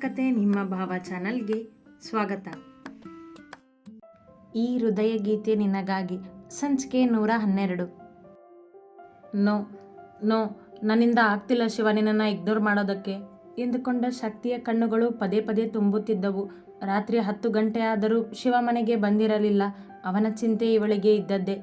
ಕತೆ ನಿಮ್ಮ ಭಾವ ಚಾನಲ್ಗೆ ಸ್ವಾಗತ. ಈ ಹೃದಯ ಗೀತೆ ನಿನಗಾಗಿ ಸಂಚಿಕೆ ನೂರ ಹನ್ನೆರಡು. ನೋ ನೋ, ನನ್ನಿಂದ ಆಗ್ತಿಲ್ಲ ಶಿವ ನಿನ್ನನ್ನು ಇಗ್ನೋರ್ ಮಾಡೋದಕ್ಕೆ. ಎಂದುಕೊಂಡ ಶಕ್ತಿಯ ಕಣ್ಣುಗಳು ಪದೇ ಪದೇ ತುಂಬುತ್ತಿದ್ದವು. ರಾತ್ರಿ ಹತ್ತು ಗಂಟೆ ಆದರೂ ಶಿವ ಮನೆಗೆ ಬಂದಿರಲಿಲ್ಲ. ಅವನ ಚಿಂತೆ ಇವಳಿಗೆ ಇದ್ದದ್ದೇ.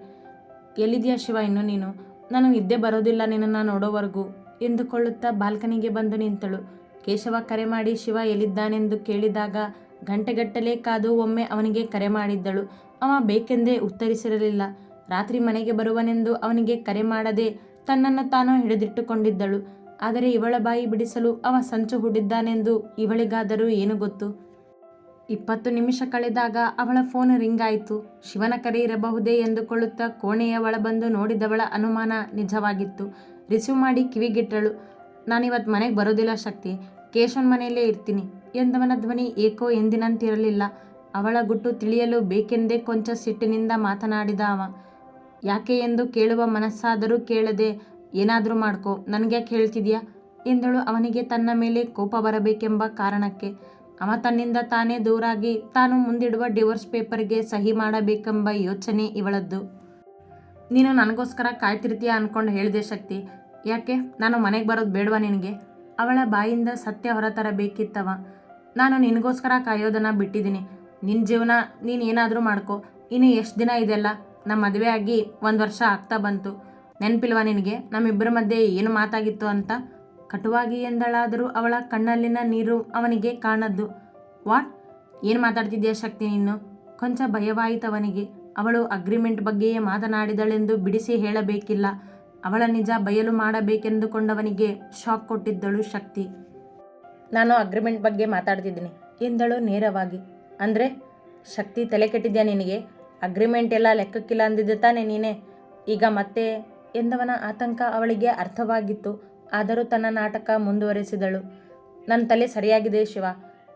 ಎಲ್ಲಿದೆಯಾ ಶಿವ ಇನ್ನು ನೀನು? ನಾನು ಇದ್ದೇ ಬರೋದಿಲ್ಲ ನಿನ್ನನ್ನು ನೋಡೋವರೆಗೂ, ಎಂದುಕೊಳ್ಳುತ್ತಾ ಬಾಲ್ಕನಿಗೆ ಬಂದು ನಿಂತಳು. ಕೇಶವ ಕರೆ ಮಾಡಿ ಶಿವ ಎಲ್ಲಿದ್ದಾನೆಂದು ಕೇಳಿದಾಗ ಗಂಟೆಗಟ್ಟಲೆ ಕಾದು ಒಮ್ಮೆ ಅವನಿಗೆ ಕರೆ ಮಾಡಿದ್ದಳು. ಅವ ಬೇಕೆಂದೇ ಉತ್ತರಿಸಿರಲಿಲ್ಲ. ರಾತ್ರಿ ಮನೆಗೆ ಬರುವನೆಂದು ಅವನಿಗೆ ಕರೆ ಮಾಡದೆ ತನ್ನನ್ನು ತಾನು ಹಿಡಿದಿಟ್ಟುಕೊಂಡಿದ್ದಳು. ಆದರೆ ಇವಳ ಬಾಯಿ ಬಿಡಿಸಲು ಅವ ಸಂಚು ಹುಡಿದ್ದಾನೆಂದು ಇವಳಿಗಾದರೂ ಏನು ಗೊತ್ತು? ಇಪ್ಪತ್ತು ನಿಮಿಷ ಕಳೆದಾಗ ಅವಳ ಫೋನ್ ರಿಂಗ್ ಆಯಿತು. ಶಿವನ ಕರೆ ಇರಬಹುದೇ ಎಂದುಕೊಳ್ಳುತ್ತಾ ಕೋಣೆಯ ಒಳ ಬಂದು ನೋಡಿದವಳ ಅನುಮಾನ ನಿಜವಾಗಿತ್ತು. ರಿಸೀವ್ ಮಾಡಿ ಕಿವಿಗಿಟ್ಟಳು. ನಾನಿವತ್ತು ಮನೆಗೆ ಬರೋದಿಲ್ಲ ಶಕ್ತಿ. ಕೇಶವನ್ ಮನೆಯಲ್ಲೇ ಇರ್ತೀನಿ. ಎಂದವನ ಧ್ವನಿ ಏಕೋ ಎಂದಿನಂತಿರಲಿಲ್ಲ. ಅವಳ ಗುಟ್ಟು ತಿಳಿಯಲು ಬೇಕೆಂದೇ ಕೊಂಚ ಸಿಟ್ಟಿನಿಂದ ಮಾತನಾಡಿದ ಅವ. ಯಾಕೆ ಎಂದು ಕೇಳುವ ಮನಸ್ಸಾದರೂ ಕೇಳದೆ, ಏನಾದರೂ ಮಾಡ್ಕೋ, ನನಗ್ಯಾಕೆ ಹೇಳ್ತಿದ್ಯಾ? ಎಂದಳು ಅವನಿಗೆ ತನ್ನ ಮೇಲೆ ಕೋಪ ಬರಬೇಕೆಂಬ ಕಾರಣಕ್ಕೆ. ಅವ ತನ್ನಿಂದ ತಾನೇ ದೂರಾಗಿ, ತಾನು ಮುಂದಿಡುವ ಡಿವೋರ್ಸ್ ಪೇಪರ್ಗೆ ಸಹಿ ಮಾಡಬೇಕೆಂಬ ಯೋಚನೆ ಇವಳದ್ದು. ನೀನು ನನಗೋಸ್ಕರ ಕಾಯ್ತಿರ್ತೀಯ ಅನ್ಕೊಂಡು ಹೇಳಿದೆ ಶಕ್ತಿ. ಯಾಕೆ? ನಾನು ಮನೆಗೆ ಬರೋದು ಬೇಡವಾ ನಿನಗೆ? ಅವಳ ಬಾಯಿಂದ ಸತ್ಯ ಹೊರತರಬೇಕಿತ್ತವ ನಾನು ನಿನಗೋಸ್ಕರ ಕಾಯೋದನ್ನು ಬಿಟ್ಟಿದ್ದೀನಿ. ನಿನ್ನ ಜೀವನ ನೀನು ಏನಾದರೂ ಮಾಡ್ಕೊ. ಇನ್ನು ಎಷ್ಟು ದಿನ ಇದೆಲ್ಲ? ನಮ್ಮ ಮದುವೆ ಆಗಿ ಒಂದು ವರ್ಷ ಆಗ್ತಾ ಬಂತು. ನೆನಪಿಲ್ವಾ ನಿನಗೆ? ನಮ್ಮಿಬ್ಬರ ಮಧ್ಯೆ ಏನು ಮಾತಾಗಿತ್ತು ಅಂತ? ಕಟುವಾಗಿ ಎಂದಳಾದರೂ ಅವಳ ಕಣ್ಣಲ್ಲಿನ ನೀರು ಅವನಿಗೆ ಕಾಣದ್ದು. ವಾಟ್? ಏನು ಮಾತಾಡ್ತಿದ್ದೀಯಾ ಶಕ್ತಿ ನೀನು? ಕೊಂಚ ಭಯವಾಯಿತವನಿಗೆ. ಅವಳು ಅಗ್ರಿಮೆಂಟ್ ಬಗ್ಗೆಯೇ ಮಾತನಾಡಿದಳೆಂದು ಬಿಡಿಸಿ ಹೇಳಬೇಕಿಲ್ಲ. ಅವಳ ನಿಜ ಬಯಲು ಮಾಡಬೇಕೆಂದುಕೊಂಡವನಿಗೆ ಶಾಕ್ ಕೊಟ್ಟಿದ್ದಳು ಶಕ್ತಿ. ನಾನು ಅಗ್ರಿಮೆಂಟ್ ಬಗ್ಗೆ ಮಾತಾಡ್ತಿದ್ದೀನಿ. ಎಂದಳು ನೇರವಾಗಿ. ಅಂದರೆ, ಶಕ್ತಿ ತಲೆ ಕೆಟ್ಟಿದ್ಯಾ ನಿನಗೆ? ಅಗ್ರಿಮೆಂಟ್ ಎಲ್ಲ ಲೆಕ್ಕಕ್ಕಿಲ್ಲ ಅಂದಿದ್ದೆ ತಾನೆ ನೀನೇ? ಈಗ ಮತ್ತೆ? ಎಂದವನ ಆತಂಕ ಅವಳಿಗೆ ಅರ್ಥವಾಗಿತ್ತು. ಆದರೂ ತನ್ನ ನಾಟಕ ಮುಂದುವರೆಸಿದಳು. ನನ್ನ ತಲೆ ಸರಿಯಾಗಿದೆ ಶಿವ.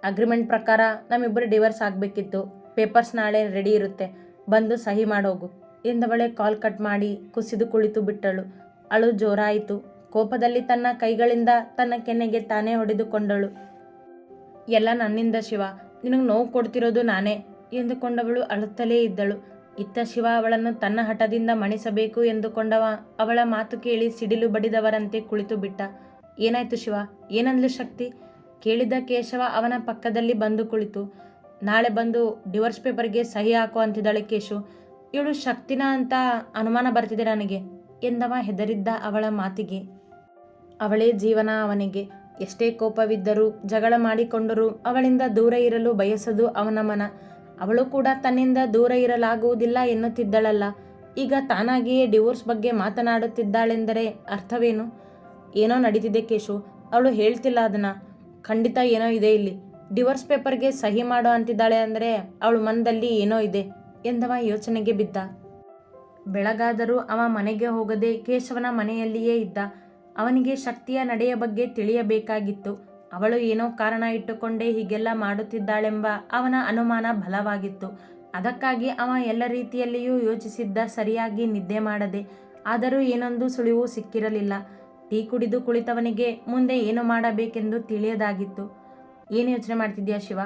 ಅಗ್ರಿಮೆಂಟ್ ಪ್ರಕಾರ ನಮ್ಮಿಬ್ಬರು ಡಿವರ್ಸ್ ಆಗಬೇಕಿತ್ತು. ಪೇಪರ್ಸ್ ನಾಳೆ ರೆಡಿ ಇರುತ್ತೆ. ಬಂದು ಸಹಿ ಮಾಡೋಗು. ಎಂದವಳೆ ಕಾಲ್ ಕಟ್ ಮಾಡಿ ಕುಸಿದು ಕುಳಿತು ಬಿಟ್ಟಳು. ಅಳು ಜೋರಾಯಿತು. ಕೋಪದಲ್ಲಿ ತನ್ನ ಕೈಗಳಿಂದ ತನ್ನ ಕೆನ್ನೆಗೆ ತಾನೇ ಹೊಡೆದುಕೊಂಡಳು. ಎಲ್ಲ ನನ್ನಿಂದ ಶಿವ, ನಿನಗೆ ನೋವು ಕೊಡ್ತಿರೋದು ನಾನೇ ಎಂದುಕೊಂಡವಳು ಅಳುತ್ತಲೇ ಇದ್ದಳು. ಇತ್ತ ಶಿವ ಅವಳನ್ನು ತನ್ನ ಹಠದಿಂದ ಮಣಿಸಬೇಕು ಎಂದುಕೊಂಡವ ಅವಳ ಮಾತು ಕೇಳಿ ಸಿಡಿಲು ಬಡಿದವರಂತೆ ಕುಳಿತು ಬಿಟ್ಟ. ಏನಾಯ್ತು ಶಿವ? ಏನಂದ್ಲು ಶಕ್ತಿ? ಕೇಳಿದ ಕೇಶವ ಅವನ ಪಕ್ಕದಲ್ಲಿ ಬಂದು ಕುಳಿತು. ನಾಳೆ ಬಂದು ಡಿವೋರ್ಸ್ ಪೇಪರ್ಗೆ ಸಹಿ ಹಾಕೋ ಅಂತಿದ್ದಾಳೆ ಕೇಶು. ಇವಳು ಶಕ್ತಿನ ಅಂತ ಅನುಮಾನ ಬರ್ತಿದೆ ನನಗೆ. ಎಂದವ ಹೆದರಿದ್ದ ಅವಳ ಮಾತಿಗೆ. ಅವಳೇ ಜೀವನ ಅವನಿಗೆ. ಎಷ್ಟೇ ಕೋಪವಿದ್ದರೂ ಜಗಳ ಮಾಡಿಕೊಂಡರೂ ಅವಳಿಂದ ದೂರ ಇರಲು ಬಯಸದು ಅವನ ಮನ. ಅವಳು ಕೂಡ ತನ್ನಿಂದ ದೂರ ಇರಲಾಗುವುದಿಲ್ಲ ಎನ್ನುತ್ತಿದ್ದಳಲ್ಲ. ಈಗ ತಾನಾಗಿಯೇ ಡಿವೋರ್ಸ್ ಬಗ್ಗೆ ಮಾತನಾಡುತ್ತಿದ್ದಾಳೆಂದರೆ ಅರ್ಥವೇನು? ಏನೋ ನಡೀತಿದೆ ಕೇಶು. ಅವಳು ಹೇಳ್ತಿಲ್ಲ ಅದನ್ನ. ಖಂಡಿತ ಏನೋ ಇದೆ ಇಲ್ಲಿ. ಡಿವೋರ್ಸ್ ಪೇಪರ್ಗೆ ಸಹಿ ಮಾಡೋ ಅಂತಿದ್ದಾಳೆ ಅಂದರೆ ಅವಳು ಮನದಲ್ಲಿ ಏನೋ ಇದೆ. ಎಂದವ ಯೋಚನೆಗೆ ಬಿದ್ದ. ಬೆಳಗಾದರೂ ಅವ ಮನೆಗೆ ಹೋಗದೆ ಕೇಶವನ ಮನೆಯಲ್ಲಿಯೇ ಇದ್ದ. ಅವನಿಗೆ ಶಕ್ತಿಯ ನಡೆಯ ಬಗ್ಗೆ ತಿಳಿಯಬೇಕಾಗಿತ್ತು. ಅವಳು ಏನೋ ಕಾರಣ ಇಟ್ಟುಕೊಂಡೇ ಹೀಗೆಲ್ಲ ಮಾಡುತ್ತಿದ್ದಾಳೆಂಬ ಅವನ ಅನುಮಾನ ಬಲವಾಗಿತ್ತು. ಅದಕ್ಕಾಗಿ ಅವ ಎಲ್ಲ ರೀತಿಯಲ್ಲಿಯೂ ಯೋಚಿಸಿದ್ದ ಸರಿಯಾಗಿ ನಿದ್ದೆ ಮಾಡದೆ, ಆದರೂ ಏನೊಂದು ಸುಳಿವು ಸಿಕ್ಕಿರಲಿಲ್ಲ. ಟೀ ಕುಡಿದು ಕುಳಿತವನಿಗೆ ಮುಂದೆ ಏನು ಮಾಡಬೇಕೆಂದು ತಿಳಿಯದಾಗಿತ್ತು. ಏನು ಯೋಚನೆ ಮಾಡ್ತಿದ್ಯಾ ಶಿವ?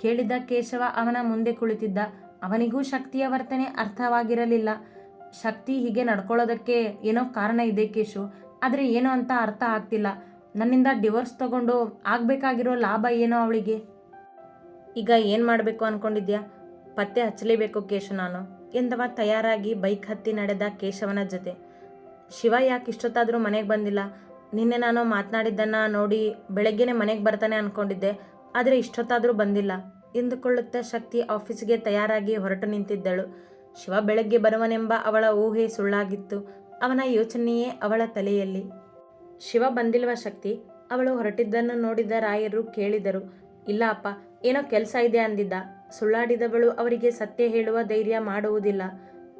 ಕೇಳಿದ ಕೇಶವ ಅವನ ಮುಂದೆ ಕುಳಿತಿದ್ದ. ಅವನಿಗೂ ಶಕ್ತಿಯ ವರ್ತನೆ ಅರ್ಥವಾಗಿರಲಿಲ್ಲ. ಶಕ್ತಿ ಹೀಗೆ ನಡ್ಕೊಳ್ಳೋದಕ್ಕೆ ಏನೋ ಕಾರಣ ಇದೆ ಕೇಶು, ಆದರೆ ಏನೋ ಅಂತ ಅರ್ಥ ಆಗ್ತಿಲ್ಲ. ನನ್ನಿಂದ ಡಿವೋರ್ಸ್ ತಗೊಂಡು ಆಗಬೇಕಾಗಿರೋ ಲಾಭ ಏನೋ ಅವಳಿಗೆ? ಈಗ ಏನು ಮಾಡಬೇಕು ಅಂದ್ಕೊಂಡಿದ್ಯಾ ಪತ್ತೆ ಹಚ್ಚಲೇಬೇಕು ಕೇಶು ನಾನು, ಎಂದವ ತಯಾರಾಗಿ ಬೈಕ್ ಹತ್ತಿ ನಡೆದ ಕೇಶವನ ಜೊತೆ. ಶಿವ ಯಾಕೆ ಇಷ್ಟೊತ್ತಾದರೂ ಮನೆಗೆ ಬಂದಿಲ್ಲ? ನಿನ್ನೆ ನಾನು ಮಾತನಾಡಿದ್ದನ್ನು ನೋಡಿ ಬೆಳಗ್ಗೆನೇ ಮನೆಗೆ ಬರ್ತಾನೆ ಅಂದ್ಕೊಂಡಿದ್ದೆ ಆದರೆ ಇಷ್ಟೊತ್ತಾದರೂ ಬಂದಿಲ್ಲ. ಎಂದುಕೊಳ್ಳುತ್ತಾ ಶಕ್ತಿ ಆಫೀಸ್ಗೆ ತಯಾರಾಗಿ ಹೊರಟು ನಿಂತಿದ್ದಳು. ಶಿವ ಬೆಳಗ್ಗೆ ಬರುವನೆಂಬ ಅವಳ ಊಹೆ ಸುಳ್ಳಾಗಿತ್ತು. ಅವನ ಯೋಚನೆಯೇ ಅವಳ ತಲೆಯಲ್ಲಿ. ಶಿವ ಬಂದಿಲ್ವ ಶಕ್ತಿ? ಅವಳು ಹೊರಟಿದ್ದನ್ನು ನೋಡಿದ ರಾಯರು ಕೇಳಿದರು. ಇಲ್ಲ ಅಪ್ಪ, ಏನೋ ಕೆಲಸ ಇದೆ ಅಂದಿದ್ದ. ಸುಳ್ಳಾಡಿದವಳು ಅವರಿಗೆ ಸತ್ಯ ಹೇಳುವ ಧೈರ್ಯ ಮಾಡುವುದಿಲ್ಲ.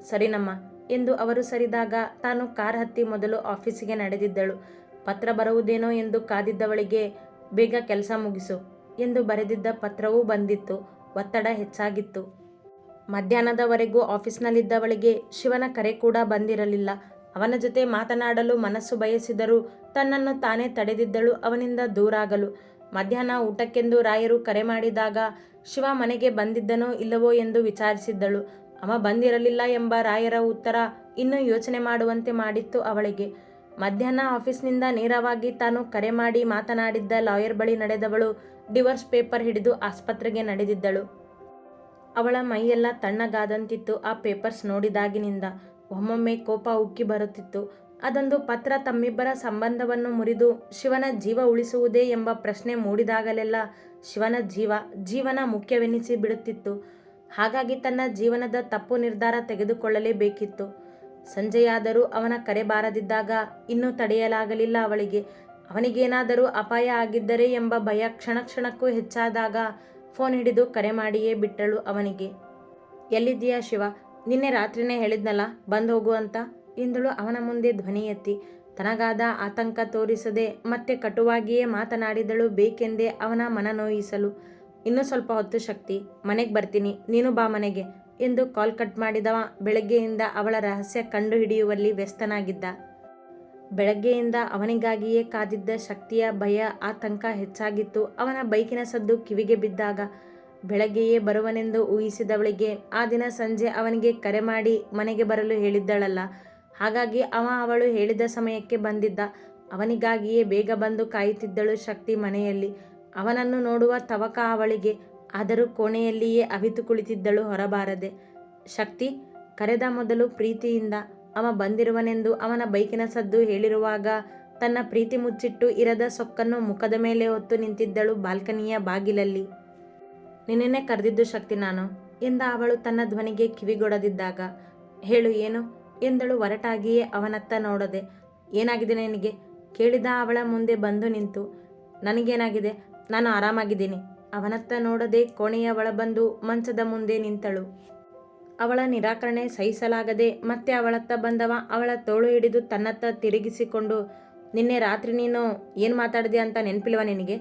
ಸರಿನಮ್ಮ, ಎಂದು ಅವರು ಸರಿದಾಗ ತಾನು ಕಾರ್ ಹತ್ತಿ ಮೊದಲು ಆಫೀಸಿಗೆ ನಡೆದಿದ್ದಳು. ಪತ್ರ ಬರುವುದೇನೋ ಎಂದು ಕಾದಿದ್ದವಳಿಗೆ, ಬೇಗ ಕೆಲಸ ಮುಗಿಸು. ಎಂದು ಬರೆದಿದ್ದ ಪತ್ರವೂ ಬಂದಿತ್ತು. ಒತ್ತಡ ಹೆಚ್ಚಾಗಿತ್ತು. ಮಧ್ಯಾಹ್ನದವರೆಗೂ ಆಫೀಸ್ನಲ್ಲಿದ್ದವಳಿಗೆ ಶಿವನ ಕರೆ ಕೂಡ ಬಂದಿರಲಿಲ್ಲ. ಅವನ ಜೊತೆ ಮಾತನಾಡಲು ಮನಸ್ಸು ಬಯಸಿದರೂ ತನ್ನನ್ನು ತಾನೇ ತಡೆದಿದ್ದಳು, ಅವನಿಂದ ದೂರಾಗಲು. ಮಧ್ಯಾಹ್ನ ಊಟಕ್ಕೆಂದು ರಾಯರು ಕರೆ ಮಾಡಿದಾಗ ಶಿವ ಮನೆಗೆ ಬಂದಿದ್ದನೋ ಇಲ್ಲವೋ ಎಂದು ವಿಚಾರಿಸಿದ್ದಳು. ಅವ ಬಂದಿರಲಿಲ್ಲ ಎಂಬ ರಾಯರ ಉತ್ತರ ಇನ್ನೂ ಯೋಚನೆ ಮಾಡುವಂತೆ ಮಾಡಿತ್ತು ಅವಳಿಗೆ. ಮಧ್ಯಾಹ್ನ ಆಫೀಸ್ನಿಂದ ನೇರವಾಗಿ ತಾನು ಕರೆ ಮಾಡಿ ಮಾತನಾಡಿದ್ದ ಲಾಯರ್ ಬಳಿ ನಡೆದವಳು ಡಿವೋರ್ಸ್ ಪೇಪರ್ ಹಿಡಿದು ಆಸ್ಪತ್ರೆಗೆ ನಡೆದಿದ್ದಳು. ಅವಳ ಮೈಯೆಲ್ಲ ತಣ್ಣಗಾದಂತಿತ್ತು ಆ ಪೇಪರ್ಸ್ ನೋಡಿದಾಗಿನಿಂದ. ಒಮ್ಮೊಮ್ಮೆ ಕೋಪ ಉಕ್ಕಿ ಬರುತ್ತಿತ್ತು. ಅದೊಂದು ಪತ್ರ ತಮ್ಮಿಬ್ಬರ ಸಂಬಂಧವನ್ನು ಮುರಿದು ಶಿವನ ಜೀವ ಉಳಿಸುವುದೇ ಎಂಬ ಪ್ರಶ್ನೆ ಮೂಡಿದಾಗಲೆಲ್ಲ ಶಿವನ ಜೀವ, ಜೀವನ ಮುಖ್ಯವೆನಿಸಿ ಬಿಡುತ್ತಿತ್ತು. ಹಾಗಾಗಿ ತನ್ನ ಜೀವನದ ತಪ್ಪು ನಿರ್ಧಾರ ತೆಗೆದುಕೊಳ್ಳಲೇಬೇಕಿತ್ತು. ಸಂಜೆಯಾದರೂ ಅವನ ಕರೆ ಬಾರದಿದ್ದಾಗ ಇನ್ನೂ ತಡೆಯಲಾಗಲಿಲ್ಲ ಅವಳಿಗೆ. ಅವನಿಗೇನಾದರೂ ಅಪಾಯ ಆಗಿದ್ದರೆ ಎಂಬ ಭಯ ಕ್ಷಣ ಕ್ಷಣಕ್ಕೂ ಹೆಚ್ಚಾದಾಗ ಫೋನ್ ಹಿಡಿದು ಕರೆ ಮಾಡಿಯೇ ಬಿಟ್ಟಳು ಅವನಿಗೆ. ಎಲ್ಲಿದ್ದೀಯಾ ಶಿವ? ನಿನ್ನೆ ರಾತ್ರಿನೇ ಹೇಳಿದ್ನಲ್ಲ, ಬಂದು ಹೋಗು ಅಂತ. ಇಂದಳು ಅವನ ಮುಂದೆ ಧ್ವನಿ ಎತ್ತಿ. ತನಗಾದ ಆತಂಕ ತೋರಿಸದೆ ಮತ್ತೆ ಕಟುವಾಗಿಯೇ ಮಾತನಾಡಿದಳು ಬೇಕೆಂದೇ ಅವನ ಮನ ನೋಯಿಸಲು. ಇನ್ನೂ ಸ್ವಲ್ಪ ಹೊತ್ತು ಶಕ್ತಿ. ಮನೆಗೆ ಬರ್ತೀನಿ. ನೀನು ಬಾ ಮನೆಗೆ. ಎಂದು ಕಾಲ್ ಕಟ್ ಮಾಡಿದವ. ಬೆಳಗ್ಗೆಯಿಂದ ಅವಳ ರಹಸ್ಯ ಕಂಡುಹಿಡಿಯುವಲ್ಲಿ ವ್ಯಸ್ತನಾಗಿದ್ದ. ಬೆಳಗ್ಗೆಯಿಂದ ಅವನಿಗಾಗಿಯೇ ಕಾದಿದ್ದ ಶಕ್ತಿಯ ಭಯ, ಆತಂಕ ಹೆಚ್ಚಾಗಿತ್ತು. ಅವನ ಬೈಕಿನ ಸದ್ದು ಕಿವಿಗೆ ಬಿದ್ದಾಗ ಬೆಳಗ್ಗೆಯೇ ಬರುವನೆಂದು ಊಹಿಸಿದವಳಿಗೆ ಆ ದಿನ ಸಂಜೆ ಅವನಿಗೆ ಕರೆ ಮಾಡಿ ಮನೆಗೆ ಬರಲು ಹೇಳಿದ್ದಳಲ್ಲ. ಹಾಗಾಗಿ ಅವ ಅವಳು ಹೇಳಿದ ಸಮಯಕ್ಕೆ ಬಂದಿದ್ದ. ಅವನಿಗಾಗಿಯೇ ಬೇಗ ಬಂದು ಕಾಯುತ್ತಿದ್ದಳು ಶಕ್ತಿ ಮನೆಯಲ್ಲಿ. ಅವನನ್ನು ನೋಡುವ ತವಕ ಅವಳಿಗೆ ಆದರೂ ಕೋಣೆಯಲ್ಲಿಯೇ ಅವಿತು ಕುಳಿತಿದ್ದಳು ಹೊರಬಾರದೆ. ಶಕ್ತಿ, ಕರೆದ ಮೊದಲು ಪ್ರೀತಿಯಿಂದ ಅವ ಬಂದಿರುವನೆಂದು ಅವನ ಬೈಕಿನ ಸದ್ದು ಹೇಳಿರುವಾಗ ತನ್ನ ಪ್ರೀತಿ ಮುಚ್ಚಿಟ್ಟು ಇರದ ಸೊಕ್ಕನ್ನು ಮುಖದ ಮೇಲೆ ಹೊತ್ತು ನಿಂತಿದ್ದಳು ಬಾಲ್ಕನಿಯ ಬಾಗಿಲಲ್ಲಿ. ನಿನ್ನೆನೆ ಕರೆದಿದ್ದು ಶಕ್ತಿ ನಾನು, ಎಂದ ಅವಳು ತನ್ನ ಧ್ವನಿಗೆ ಕಿವಿಗೊಡದಿದ್ದಾಗ. ಹೇಳು, ಏನು? ಎಂದಳು ಒರಟಾಗಿಯೇ ಅವನತ್ತ ನೋಡದೆ. ಏನಾಗಿದೆ ನಿನಗೆ? ಕೇಳಿದ ಅವಳ ಮುಂದೆ ಬಂದು ನಿಂತು. ನನಗೇನಾಗಿದೆ? ನಾನು ಆರಾಮಾಗಿದ್ದೀನಿ. ಅವನತ್ತ ನೋಡದೆ ಕೋಣೆಯ ಒಳಬಂದು ಮಂಚದ ಮುಂದೆ ನಿಂತಳು. ಅವಳ ನಿರಾಕರಣೆ ಸಹಿಸಲಾಗದೆ ಮತ್ತೆ ಅವಳತ್ತ ಬಂದವ ಅವಳ ತೋಳು ಹಿಡಿದು ತನ್ನತ್ತ ತಿರುಗಿಸಿಕೊಂಡು, ನಿನ್ನೆ ರಾತ್ರಿ ನೀನು ಏನು ಮಾತಾಡಿದೆ ಅಂತ ನೆನಪಿಲ್ವ ನಿನಗೆ?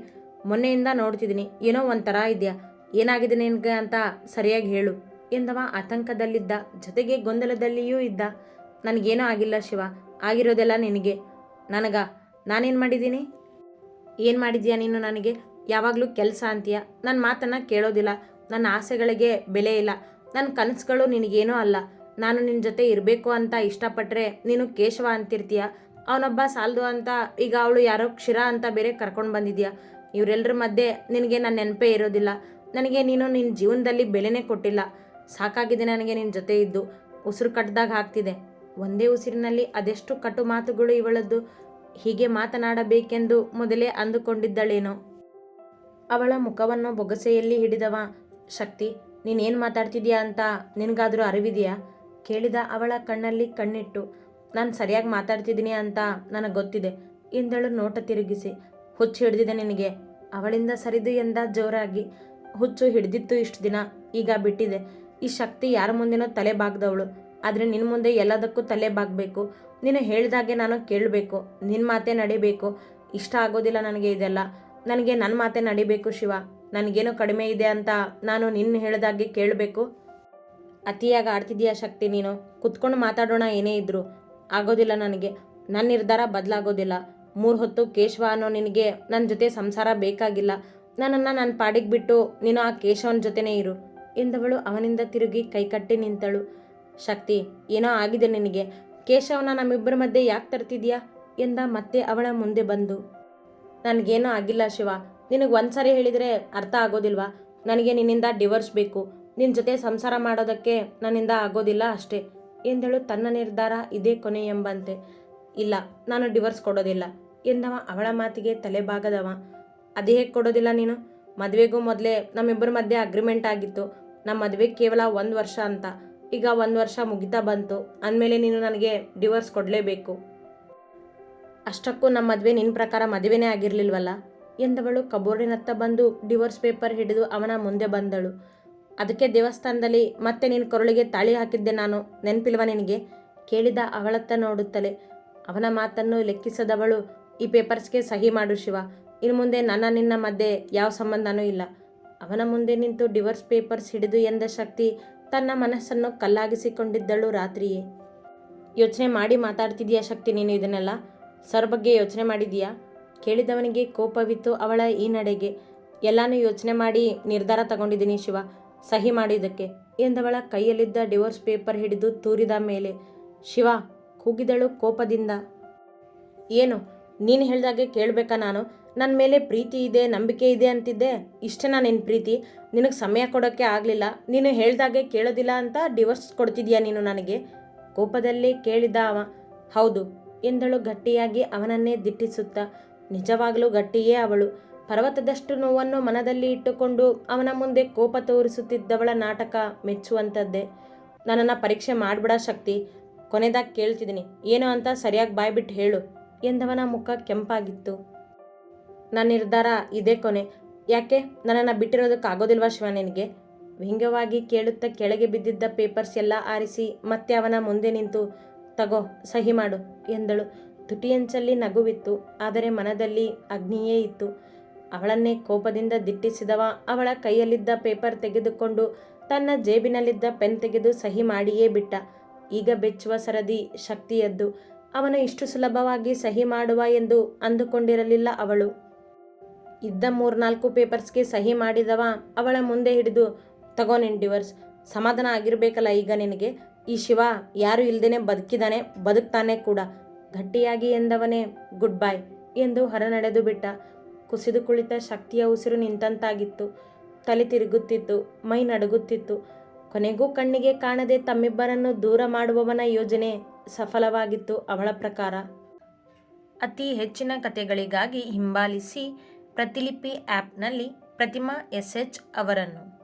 ಮೊನ್ನೆಯಿಂದ ನೋಡ್ತಿದ್ದೀನಿ ಏನೋ ಒಂಥರ ಇದೆಯಾ? ಏನಾಗಿದೆ ನಿನಗೆ ಅಂತ ಸರಿಯಾಗಿ ಹೇಳು ಎಂದವ ಆತಂಕದಲ್ಲಿದ್ದ. ಜೊತೆಗೆ ಗೊಂದಲದಲ್ಲಿಯೂ ಇದ್ದ. ನನಗೇನೂ ಆಗಿಲ್ಲ ಶಿವ. ಆಗಿರೋದೆಲ್ಲ ನಿನಗೆ. ನನಗ ನಾನೇನು ಮಾಡಿದ್ದೀನಿ? ಏನು ಮಾಡಿದ್ಯಾ ನೀನು ನನಗೆ? ಯಾವಾಗಲೂ ಕೆಲಸ ಅಂತೀಯ? ನನ್ನ ಮಾತನ್ನು ಕೇಳೋದಿಲ್ಲ. ನನ್ನ ಆಸೆಗಳಿಗೆ ಬೆಲೆ ಇಲ್ಲ. ನನ್ನ ಕನಸುಗಳು ನಿನಗೇನೂ ಅಲ್ಲ. ನಾನು ನಿನ್ನ ಜೊತೆ ಇರಬೇಕು ಅಂತ ಇಷ್ಟಪಟ್ಟರೆ ನೀನು ಕೇಶವ ಅಂತಿರ್ತೀಯ. ಅವನೊಬ್ಬ ಸಾಲದು ಅಂತ ಈಗ ಅವಳು ಯಾರೋ ಕ್ಷೀರ ಅಂತ ಬೇರೆ ಕರ್ಕೊಂಡು ಬಂದಿದ್ಯಾ? ಇವರೆಲ್ಲರ ಮಧ್ಯೆ ನಿನಗೆ ನನ್ನ ನೆನಪೇ ಇರೋದಿಲ್ಲ. ನನಗೆ ನೀನು ನಿನ್ನ ಜೀವನದಲ್ಲಿ ಬೆಲೆನೇ ಕೊಟ್ಟಿಲ್ಲ. ಸಾಕಾಗಿದೆ ನನಗೆ ನಿನ್ನ ಜೊತೆ ಇದ್ದು. ಉಸಿರು ಕಟ್ಟಿದಾಗ ಆಗ್ತಿದೆ. ಒಂದೇ ಉಸಿರಿನಲ್ಲಿ ಅದೆಷ್ಟು ಕಟು ಮಾತುಗಳು ಇವಳದ್ದು? ಹೀಗೆ ಮಾತನಾಡಬೇಕೆಂದು ಮೊದಲೇ ಅಂದುಕೊಂಡಿದ್ದಳೇನೋ? ಅವಳ ಮುಖವನ್ನು ಬೊಗಸೆಯಲ್ಲಿ ಹಿಡಿದವ. ಶಕ್ತಿ, ನೀನೇನು ಮಾತಾಡ್ತಿದ್ಯಾ ಅಂತ ನಿನಗಾದರೂ ಅರಿವಿದೆಯಾ? ಕೇಳಿದ ಅವಳ ಕಣ್ಣಲ್ಲಿ ಕಣ್ಣಿಟ್ಟು. ನಾನು ಸರಿಯಾಗಿ ಮಾತಾಡ್ತಿದ್ದೀನಿ ಅಂತ ನನಗೆ ಗೊತ್ತಿದೆ. ಎಂದಳು ನೋಟ ತಿರುಗಿಸಿ. ಹುಚ್ಚು ಹಿಡಿದಿದೆ ನಿನಗೆ. ಅವಳಿಂದ ಸರಿದು ಎಂದ ಜೋರಾಗಿ. ಹುಚ್ಚು ಹಿಡಿದಿತ್ತು ಇಷ್ಟು ದಿನ, ಈಗ ಬಿಟ್ಟಿದೆ. ಈ ಶಕ್ತಿ ಯಾರ ಮುಂದೆನೋ ತಲೆ ಬಾಗ್ದವಳು. ಆದರೆ ನಿನ್ನ ಮುಂದೆ ಎಲ್ಲದಕ್ಕೂ ತಲೆ ಬಾಗಬೇಕು. ನೀನು ಹೇಳಿದಾಗೆ ನಾನು ಕೇಳಬೇಕು. ನಿನ್ನ ಮಾತೇ ನಡಿಬೇಕು. ಇಷ್ಟ ಆಗೋದಿಲ್ಲ ನನಗೆ ಇದೆಲ್ಲ. ನನಗೆ ನನ್ನ ಮಾತೆ ನಡಿಬೇಕು ಶಿವ. ನನಗೇನೋ ಕಡಿಮೆ ಇದೆ ಅಂತ ನಾನು ನಿನ್ನ ಹೇಳಿದಾಗೆ ಕೇಳಬೇಕು. ಅತಿಯಾಗಿ ಆಡ್ತಿದೀಯ ಶಕ್ತಿ ನೀನು? ಕುತ್ಕೊಂಡು ಮಾತಾಡೋಣ ಏನೇ ಇದ್ರು. ಆಗೋದಿಲ್ಲ ನನಗೆ. ನನ್ನ ನಿರ್ಧಾರ ಬದಲಾಗೋದಿಲ್ಲ. ಮೂರು ಹೊತ್ತು ಕೇಶವ ಅನ್ನೋ ನಿನಗೆ ನನ್ನ ಜೊತೆ ಸಂಸಾರ ಬೇಕಾಗಿಲ್ಲ. ನನ್ನನ್ನು ನನ್ನ ಪಾಡಿಗೆ ಬಿಟ್ಟು ನೀನು ಆ ಕೇಶವನ ಜೊತೆನೇ ಇರು. ಎಂದವಳು ಅವನಿಂದ ತಿರುಗಿ ಕೈಕಟ್ಟಿ ನಿಂತಳು. ಶಕ್ತಿ, ಏನೋ ಆಗಿದೆ ನಿನಗೆ? ಕೇಶವನ ನಮ್ಮಿಬ್ಬರ ಮಧ್ಯೆ ಯಾಕೆ ತರ್ತಿದ್ಯಾ ಎಂದ ಮತ್ತೆ ಅವಳ ಮುಂದೆ ಬಂದು. ನನಗೇನೂ ಆಗಿಲ್ಲ ಶಿವ. ನಿನಗೆ ಒಂದ್ಸರಿ ಹೇಳಿದರೆ ಅರ್ಥ ಆಗೋದಿಲ್ವಾ? ನನಗೆ ನಿನ್ನಿಂದ ಡಿವೋರ್ಸ್ ಬೇಕು. ನಿನ್ನ ಜೊತೆ ಸಂಸಾರ ಮಾಡೋದಕ್ಕೆ ನನ್ನಿಂದ ಆಗೋದಿಲ್ಲ ಅಷ್ಟೇ. ಎಂದಳು ತನ್ನ ನಿರ್ಧಾರ ಇದೇ ಕೊನೆ ಎಂಬಂತೆ. ಇಲ್ಲ, ನಾನು ಡಿವೋರ್ಸ್ ಕೊಡೋದಿಲ್ಲ ಎಂದವ ಅವಳ ಮಾತಿಗೆ ತಲೆಬಾಗದವ ಅದೇ ಹೇಗೆ ಕೊಡೋದಿಲ್ಲ ನೀನು? ಮದುವೆಗೂ ಮೊದಲೇ ನಮ್ಮಿಬ್ಬರ ಮಧ್ಯೆ ಅಗ್ರಿಮೆಂಟ್ ಆಗಿತ್ತು. ನಮ್ಮ ಮದುವೆ ಕೇವಲ ಒಂದು ವರ್ಷ ಅಂತ. ಈಗ ಒಂದು ವರ್ಷ ಮುಗಿತಾ ಬಂತು. ಅಂದಮೇಲೆ ನೀನು ನನಗೆ ಡಿವೋರ್ಸ್ ಕೊಡಲೇಬೇಕು. ಅಷ್ಟಕ್ಕೂ ನಮ್ಮ ಮದುವೆ ನಿನ್ನ ಪ್ರಕಾರ ಮದುವೆನೇ ಆಗಿರಲಿಲ್ವಲ್ಲ? ಎಂದವಳು ಕಬೋರ್ಡಿನತ್ತ ಬಂದು ಡಿವೋರ್ಸ್ ಪೇಪರ್ ಹಿಡಿದು ಅವನ ಮುಂದೆ ಬಂದಳು. ಅದಕ್ಕೆ ದೇವಸ್ಥಾನದಲ್ಲಿ ಮತ್ತೆ ನಿನ್ನ ಕೊರಳಿಗೆ ತಾಳಿ ಹಾಕಿದ್ದೆ ನಾನು, ನೆನಪಿಲ್ವ ನಿನಗೆ? ಕೇಳಿದ ಅವಳತ್ತ ನೋಡುತ್ತಲೇ. ಅವನ ಮಾತನ್ನು ಲೆಕ್ಕಿಸದವಳು, ಈ ಪೇಪರ್ಸ್ಗೆ ಸಹಿ ಮಾಡು ಶಿವ. ಇನ್ನು ಮುಂದೆ ನನ್ನ ನಿನ್ನ ಮಧ್ಯೆ ಯಾವ ಸಂಬಂಧನೂ ಇಲ್ಲ. ಅವನ ಮುಂದೆ ನಿಂತು ಡಿವೋರ್ಸ್ ಪೇಪರ್ಸ್ ಹಿಡಿದು ಎಂದ ಶಕ್ತಿ ತನ್ನ ಮನಸ್ಸನ್ನು ಕಲ್ಲಾಗಿಸಿಕೊಂಡಿದ್ದಳು ರಾತ್ರಿಯೇ. ಯೋಚನೆ ಮಾಡಿ ಮಾತಾಡ್ತಿದೀಯ ಶಕ್ತಿ ನೀನು ಇದನ್ನೆಲ್ಲ? ಸರ್ ಬಗ್ಗೆ ಯೋಚನೆ ಮಾಡಿದೀಯಾ ಕೇಳಿದವನಿಗೆ ಕೋಪವಿತ್ತು ಅವಳ ಈ ನಡೆಗೆ. ಎಲ್ಲಾನು ಯೋಚನೆ ಮಾಡಿ ನಿರ್ಧಾರ ತಗೊಂಡಿದ್ದೀನಿ ಶಿವ, ಸಹಿ ಮಾಡಿದ್ದಕ್ಕೆ ಎಂದವಳ ಕೈಯಲ್ಲಿದ್ದ ಡಿವೋರ್ಸ್ ಪೇಪರ್ ಹಿಡಿದು ತೂರಿದ ಮೇಲೆ. ಶಿವ, ಕೂಗಿದಳು ಕೋಪದಿಂದ. ಏನು, ನೀನು ಹೇಳ್ದಾಗೆ ಕೇಳಬೇಕಾ ನಾನು? ನನ್ನ ಮೇಲೆ ಪ್ರೀತಿ ಇದೆ, ನಂಬಿಕೆ ಇದೆ ಅಂತಿದ್ದೆ. ಇಷ್ಟೇನಾ ನಿನ್ನ ಪ್ರೀತಿ. ನಿನಗೆ ಸಮಯ ಕೊಡೋಕ್ಕೆ ಆಗಲಿಲ್ಲ. ನೀನು ಹೇಳ್ದಾಗೆ ಕೇಳೋದಿಲ್ಲ ಅಂತ ಡಿವೋರ್ಸ್ ಕೊಡ್ತಿದ್ಯಾ ನೀನು ನನಗೆ? ಕೋಪದಲ್ಲಿ ಕೇಳಿದ ಅವ. ಹೌದು ಎಂದಳು ಗಟ್ಟಿಯಾಗಿ ಅವನನ್ನೇ ದಿಟ್ಟಿಸುತ್ತ. ನಿಜವಾಗಲೂ ಗಟ್ಟಿಯೇ ಅವಳು. ಪರ್ವತದಷ್ಟು ನೋವನ್ನು ಮನದಲ್ಲಿ ಇಟ್ಟುಕೊಂಡು ಅವನ ಮುಂದೆ ಕೋಪ ತೋರಿಸುತ್ತಿದ್ದವಳ ನಾಟಕ ಮೆಚ್ಚುವಂಥದ್ದೇ. ನನ್ನನ್ನು ಪರೀಕ್ಷೆ ಮಾಡಿಬಿಡ ಶಕ್ತಿ. ಕೊನೆದಾಗಿ ಕೇಳ್ತಿದ್ದೀನಿ. ಏನು ಅಂತ ಸರಿಯಾಗಿ ಬಾಯ್ಬಿಟ್ಟು ಹೇಳು ಎಂದವನ ಮುಖ ಕೆಂಪಾಗಿತ್ತು. ನನ್ನ ನಿರ್ಧಾರ ಇದೇ ಕೊನೆ. ಯಾಕೆ? ನನ್ನನ್ನು ಬಿಟ್ಟಿರೋದಕ್ಕಾಗೋದಿಲ್ವಾ ಶಿವ ನಿನಗೆ ವ್ಯಂಗ್ಯವಾಗಿ ಕೇಳುತ್ತಾ ಕೆಳಗೆ ಬಿದ್ದಿದ್ದ ಪೇಪರ್ಸ್ ಎಲ್ಲ ಆರಿಸಿ ಮತ್ತೆ ಅವನ ಮುಂದೆ ನಿಂತು ತಗೋ, ಸಹಿ ಮಾಡು ಎಂದಳು. ತುಟಿಯಂಚಲ್ಲಿ ನಗುವಿತ್ತು, ಆದರೆ ಮನದಲ್ಲಿ ಅಗ್ನಿಯೇ ಇತ್ತು. ಅವಳನ್ನೇ ಕೋಪದಿಂದ ದಿಟ್ಟಿಸಿದವ ಅವಳ ಕೈಯಲ್ಲಿದ್ದ ಪೇಪರ್ ತೆಗೆದುಕೊಂಡು ತನ್ನ ಜೇಬಿನಲ್ಲಿದ್ದ ಪೆನ್ ತೆಗೆದು ಸಹಿ ಮಾಡಿಯೇ ಬಿಟ್ಟ. ಈಗ ಬೆಚ್ಚುವ ಸರದಿ ಶಕ್ತಿಯದ್ದು. ಅವನು ಇಷ್ಟು ಸುಲಭವಾಗಿ ಸಹಿ ಮಾಡುವ ಎಂದು ಅಂದುಕೊಂಡಿರಲಿಲ್ಲ ಅವಳು. ಇದ್ದ ಮೂರ್ನಾಲ್ಕು ಪೇಪರ್ಸ್ಗೆ ಸಹಿ ಮಾಡಿದವ ಅವಳ ಮುಂದೆ ಹಿಡಿದು, ತಗೋ ನಿನ್ ಡಿವರ್ಸ್, ಸಮಾಧಾನ ಆಗಿರಬೇಕಲ್ಲ ಈಗ ನಿನಗೆ? ಈ ಶಿವ ಯಾರು ಇಲ್ದೇನೆ ಬದುಕಿದಾನೆ, ಬದುಕ್ತಾನೆ ಕೂಡ. ಗಟ್ಟಿಯಾಗಿ ಎಂದವನೇ, ಗುಡ್ ಬೈ ಎಂದು ಹೊರನಡೆದು ಬಿಟ್ಟ. ಕುಸಿದು ಕುಳಿತ ಶಕ್ತಿಯ ಉಸಿರು ನಿಂತಂತಾಗಿತ್ತು. ತಲೆ ತಿರುಗುತ್ತಿತ್ತು, ಮೈ ನಡುಗುತ್ತಿತ್ತು. ಕೊನೆಗೂ ಕಣ್ಣಿಗೆ ಕಾಣದೆ ತಮ್ಮಿಬ್ಬರನ್ನು ದೂರ ಮಾಡುವವನ ಯೋಜನೆ ಸಫಲವಾಗಿತ್ತು ಅವಳ ಪ್ರಕಾರ. ಅತಿ ಹೆಚ್ಚಿನ ಕಥೆಗಳಿಗಾಗಿ ಹಿಂಬಾಲಿಸಿ ಪ್ರತಿಲಿಪಿ ಆ್ಯಪ್ನಲ್ಲಿ ಪ್ರತಿಮಾ ಎಸ್ ಎಚ್ ಅವರನ್ನು.